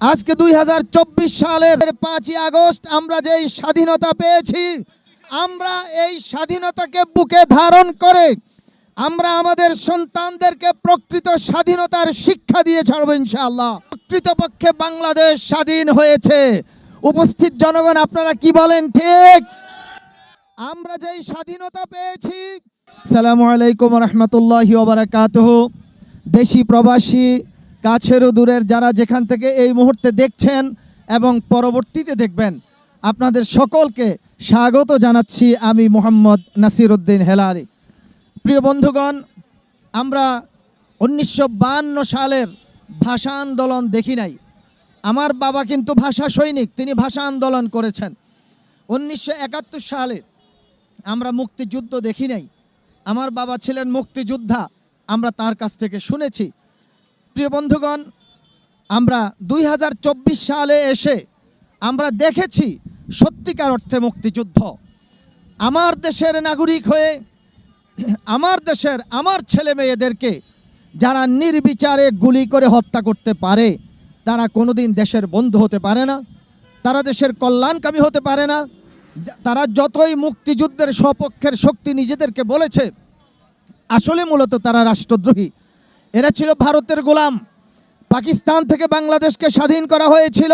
আজকে দুই হাজার চব্বিশ সালের পাঁচই আগস্ট আমরা যেই স্বাধীনতা পেয়েছি, আমরা এই স্বাধীনতাকে বুকে ধারণ করে আমরা আমাদের সন্তানদেরকে প্রকৃত স্বাধীনতার শিক্ষা দিয়ে ছাড়বো ইনশাআল্লাহ। প্রকৃতপক্ষে বাংলাদেশ স্বাধীন হয়েছে। উপস্থিত জনগণ, আপনারা কি বলেন ঠিক? আমরা যেই স্বাধীনতা পেয়েছি সালামু আলাইকুম রহমতুল্লাহি দেশি প্রবাসী কাছের ও দূরের যারা যেখান থেকে এই মুহূর্তে দেখছেন এবং পরবর্তীতে দেখবেন, আপনাদের সকলকে স্বাগত জানাচ্ছি আমি মোহাম্মদ নাসির উদ্দিন হেলারি প্রিয় বন্ধুগণ, আমরা উনিশশো সালের ভাষা আন্দোলন দেখি নাই। আমার বাবা কিন্তু ভাষা সৈনিক, তিনি ভাষা আন্দোলন করেছেন। উনিশশো একাত্তর সালে আমরা মুক্তিযুদ্ধ দেখি নাই। আমার বাবা ছিলেন মুক্তিযোদ্ধা, আমরা তার কাছ থেকে শুনেছি। প্রিয় বন্ধুগণ, আমরা দুই হাজার চব্বিশ সালে এসে আমরা দেখেছি সত্যিকার অর্থে মুক্তিযুদ্ধ। আমার দেশের নাগরিক হয়ে, আমার দেশের, আমার ছেলে মেয়েদেরকে যারা নির্বিচারে গুলি করে হত্যা করতে পারে, তারা কোনোদিন দেশের বন্ধু হতে পারে না, তারা দেশের কল্যাণকামী হতে পারে না, তারা যতই মুক্তিযুদ্ধের সপক্ষের শক্তি নিজেদেরকে বলেছে, আসলে মূলত তারা রাষ্ট্রদ্রোহী। এরা ছিল ভারতের গোলাম। পাকিস্তান থেকে বাংলাদেশকে স্বাধীন করা হয়েছিল।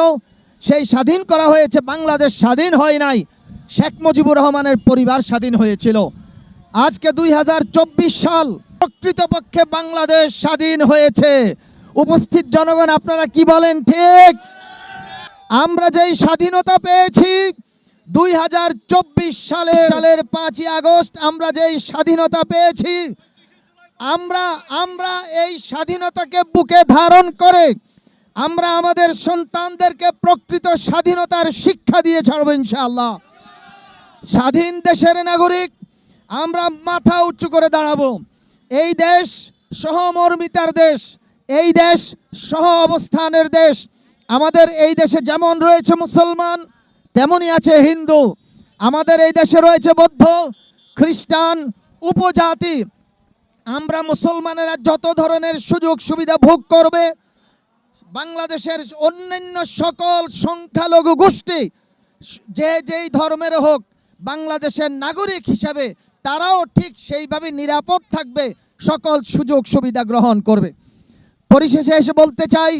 সেই স্বাধীন করা হয়েছে, বাংলাদেশ স্বাধীন হয় নাই। শেখ মুজিবুর রহমানের পরিবার স্বাধীন হয়েছিল। আজকে দুই চব্বিশ সাল প্রকৃতপক্ষে বাংলাদেশ স্বাধীন হয়েছে। উপস্থিত জনগণ, আপনারা কি বলেন ঠিক? আমরা যেই স্বাধীনতা পেয়েছি, দুই হাজার চব্বিশ সালে সালের পাঁচই আগস্ট আমরা যেই স্বাধীনতা পেয়েছি আমরা আমরা এই স্বাধীনতাকে বুকে ধারণ করে, আমরা আমাদের সন্তানদেরকে প্রকৃত স্বাধীনতার শিক্ষা দিয়ে ছাড়বো ইনশাআল্লাহ। স্বাধীন দেশের নাগরিক, আমরা মাথা উঁচু করে দাঁড়াবো। এই দেশ সহমর্মিতার দেশ, এই দেশ সহ অবস্থানের দেশ। আমাদের এই দেশে যেমন রয়েছে মুসলমান, তেমনই আছে হিন্দু। আমাদের এই দেশে রয়েছে বৌদ্ধ, খ্রিস্টান, উপজাতি। আমরা মুসলমানেরা যত ধরনের সুযোগ সুবিধা ভোগ করবে, বাংলাদেশের অন্যান্য সকল সংখ্যালঘু গোষ্ঠী, যে যেই ধর্মের হোক, বাংলাদেশের নাগরিক হিসাবে তারাও ঠিক সেইভাবে নিরাপদ থাকবে, সকল সুযোগ সুবিধা গ্রহণ করবে। পরিশেষে এসে বলতে চাই,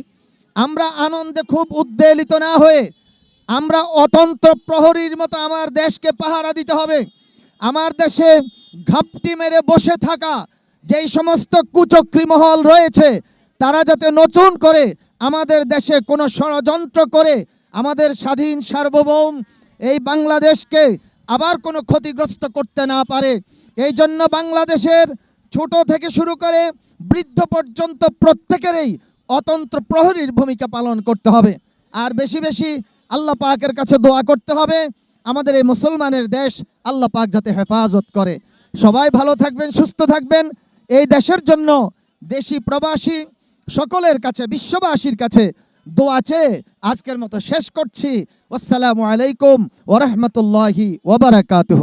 আমরা আনন্দে খুব উদ্বেলিত না হয়ে, আমরা অতন্ত্র প্রহরীর মতো আমার দেশকে পাহারা দিতে হবে। আমার দেশে ঘাপটি মেরে বসে থাকা যেই সমস্ত কুচক্রী মহল রয়েছে, তারা যাতে নতুন করে আমাদের দেশে কোনো ষড়যন্ত্র করে, আমাদের স্বাধীন সার্বভৌম এই বাংলাদেশকে আবার কোনো ক্ষতিগ্রস্ত করতে না পারে। এই জন্য বাংলাদেশের ছোট থেকে শুরু করে বৃদ্ধ পর্যন্ত প্রত্যেকেরই অতন্ত্র প্রহরীর ভূমিকা পালন করতে হবে। আর বেশি বেশি আল্লাহ পাকের কাছে দোয়া করতে হবে। আমাদের এই মুসলমানের দেশ আল্লাহ পাক যাতে হেফাজত করে। সবাই ভালো থাকবেন, সুস্থ থাকবেন। এই দেশের জন্য দেশি প্রবাসী সকলের কাছে, বিশ্ববাসীর কাছে দোয়া চেয়ে আজকের মতো শেষ করছি। আসসালামু আলাইকুম ওরহমতুল্লাহি ওবরাকাতুহ